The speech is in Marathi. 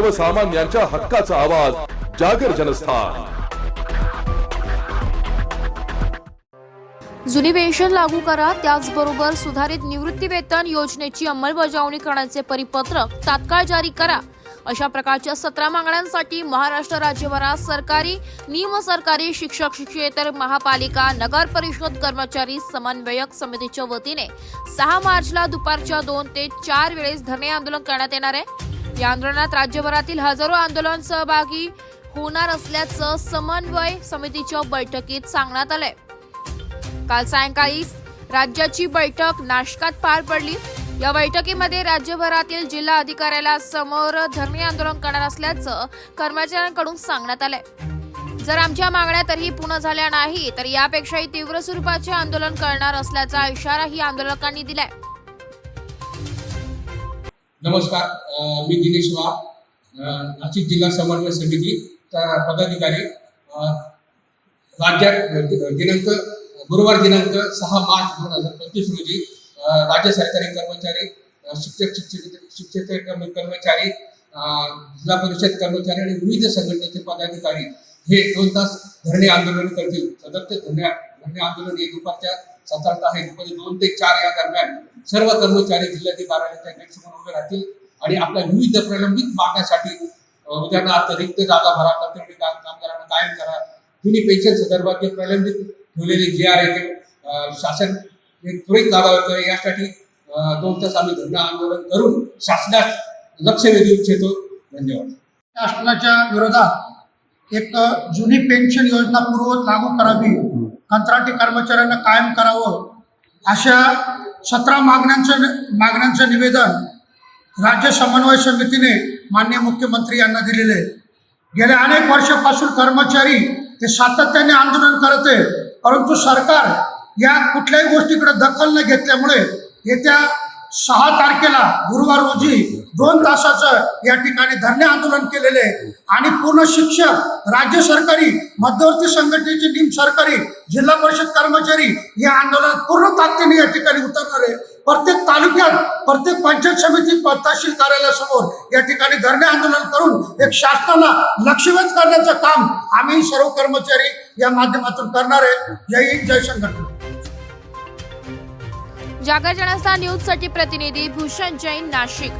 सर्वसामान्यांच्या हक्काचा आवाज जागर जनस्थान. जुनी पेन्शन लागू करा त्याचबरोबर सुधारित निवृत्ती वेतन योजनेची अंमलबजावणी करण्याचे परिपत्रक तात्काळ जारी करा. अशा प्रकारच्या सतरा मागण्यांसाठी महाराष्ट्र राज्यभरात सरकारी निमसरकारी शिक्षक शिक्षकेतर महापालिका नगर परिषद कर्मचारी समन्वयक समितीच्या वतीने सहा मार्चला दुपारच्या दोन ते चार वेळेस धरणे आंदोलन करण्यात येणार आहे. या आंदोलनात राज्यभरातील हजारो आंदोलन सहभागी होणार असल्याचं समन्वय समितीच्या बैठकीत सांगण्यात आलंय. काल सायंकाळी राज्याची बैठक नाशकात पार पडली. या बैठकीमध्ये राज्यभरातील जिल्हा अधिकाऱ्याला समोर धरणे आंदोलन करणार असल्याचं कर्मचाऱ्यांकडून सांगण्यात आलंय. जर आमच्या मागण्या तरीही पूर्ण झाल्या नाही तर यापेक्षाही तीव्र स्वरूपाचे आंदोलन करणार असल्याचा इशाराही आंदोलकांनी दिलाय. नमस्कार मी दिनेश वाघ नाशिक जिल्हा समन्वय समितीचा पदाधिकारी राज्यात दिनांक गुरुवार दिनांक सहा मार्च दोन हजार पंचवीस रोजी राज्य सरकारी कर्मचारी शिक्षक शिक्षक शिक्षक कर्मचारी जिल्हा परिषद कर्मचारी आणि विविध संघटनेचे पदाधिकारी हे दोन तास धरणे आंदोलन करतील. सदस्य धरणे धरणे आंदोलन हे दुपारच्या साधारणतः आठ दोन ते चार या दरम्यान सर्व कर्मचारी जिल्हाधिकाऱ्यांच्या गेटसमोर उभे राहतील आणि आपल्या विविध प्रलंबित मागण्यासाठी उदाहरणार्थ रिक्त जागा भरा कंत्राटी काम कामगारांना कायम करा. जुनी पेन्शन संदर्भात जे प्रलंबित ठेवलेले जे आहे ते शासन हे त्वरित लागावे यासाठी दोन तास आम्ही धरणं आंदोलन करून शासनास लक्ष वेधू इच्छितो धन्यवाद. शासनाच्या विरोधात एक जुनी पेन्शन योजना पूर्वत लागू करावी. कंत्राटी कर्मचाऱ्यांना कायम करावं अशा सतरा मागण्यांचं मागण्यांचं निवेदन राज्य समन्वय समितीने मान्य मुख्यमंत्री यांना दिलेले आहे. गेल्या अनेक वर्षापासून कर्मचारी ते सातत्याने आंदोलन करत आहे परंतु सरकार या कुठल्याही गोष्टीकडे दखल न घेतल्यामुळे येत्या सहा तारखेला गुरुवार रोजी दोन तासाचं या ठिकाणी धरणे आंदोलन केलेले आहे. आणि पूर्ण शिक्षक राज्य सरकारी मध्यवर्ती संघटनेचे निम सरकारी जिल्हा परिषद कर्मचारी या आंदोलनात पूर्ण ताकदीने या ठिकाणी उतरणार आहे. प्रत्येक तालुक्यात प्रत्येक पंचायत समिती तहसील कार्यालयासमोर या ठिकाणी धरणे आंदोलन करून एक शासनाला लक्षवेध करण्याचं काम आम्ही सर्व कर्मचारी या माध्यमातून करणार आहे. जय हिंद जय संघटना. जागर जनस्था न्यूजसाठी प्रतिनिधी भूषण जैन नाशिक.